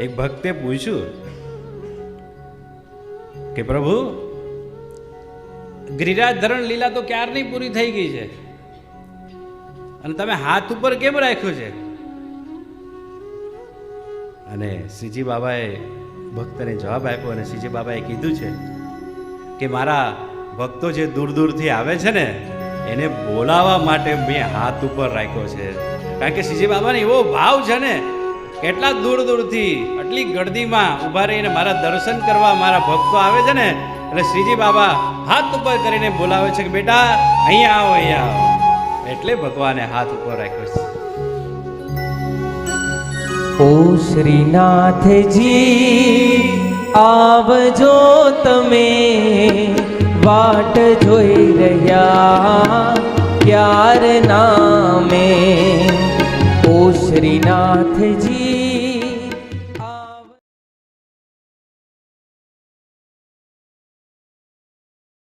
એક ભક્તે પૂછ્યું કે પ્રભુ, ગિરિરાજ ધરણ લીલા તો ક્યારની પૂરી થઈ ગઈ છે? અને તમે હાથ ઉપર કેમ રાખ્યો છે? અને શ્રીજી બાબાએ ભક્તને જવાબ આપ્યો અને શ્રીજી બાબાએ કીધું છે કે મારા ભક્તો જે દૂર દૂરથી આવે છે ને, એને બોલાવવા માટે મેં હાથ ઉપર રાખ્યો છે. કારણ કે શ્રીજી બાબાને એવો ભાવ છે ને કેટલા દૂર દૂરથી આટલી ગળદીમાં ઊભા રહીને મારા દર્શન કરવા મારા ભક્તો આવે છે ને, એટલે શ્રીજી બાબા હાથ ઉપર કરીને બોલાવે છે કે બેટા, અહીંયા આવો અહીંયા આવો. એટલે ભગવાને હાથ ઉપર રાખ્યો છે. ઓ શ્રીનાથજી, આવજો તમે. વાટ જોઈ રહ્યા ક્યાર નામે? સાથે જી